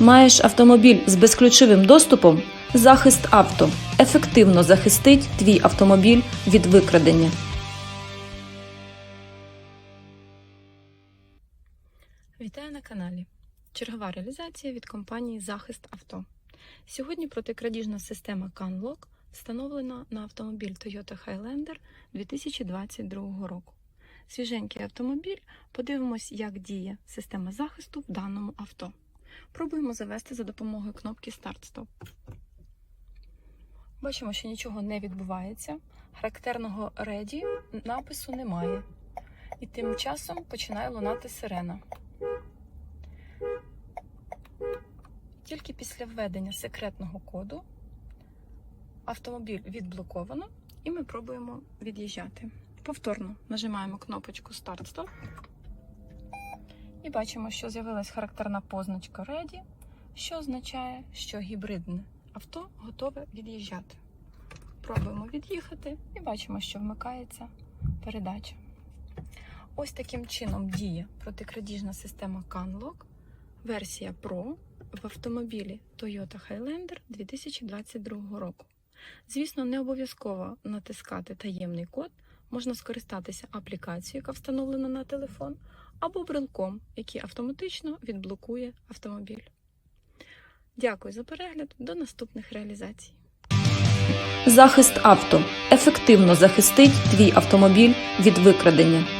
Маєш автомобіль з безключовим доступом? Захист авто ефективно захистить твій автомобіль від викрадення. Вітаю на каналі. Чергова реалізація від компанії Захист Авто. Сьогодні протикрадіжна система CanLock встановлена на автомобіль Toyota Highlander 2022 року. Свіженький автомобіль. Подивимось, як діє система захисту в даному авто. Пробуємо завести за допомогою кнопки Старт-Стоп. Бачимо, що нічого не відбувається. Характерного реді напису немає. І тим часом починає лунати сирена. Тільки після введення секретного коду автомобіль відблоковано і ми пробуємо від'їжджати. Повторно нажимаємо кнопочку Старт-Стоп і бачимо, що з'явилась характерна позначка Ready, що означає, що гібридне авто готове від'їжджати. Пробуємо від'їхати і бачимо, що вмикається передача. Ось таким чином діє протикрадіжна система CanLock, версія Pro в автомобілі Toyota Highlander 2022 року. Звісно, не обов'язково натискати таємний код, можна скористатися аплікацією, яка встановлена на телефон, або брелком, який автоматично відблокує автомобіль. Дякую за перегляд. До наступних реалізацій. Захист авто ефективно захистить твій автомобіль від викрадення.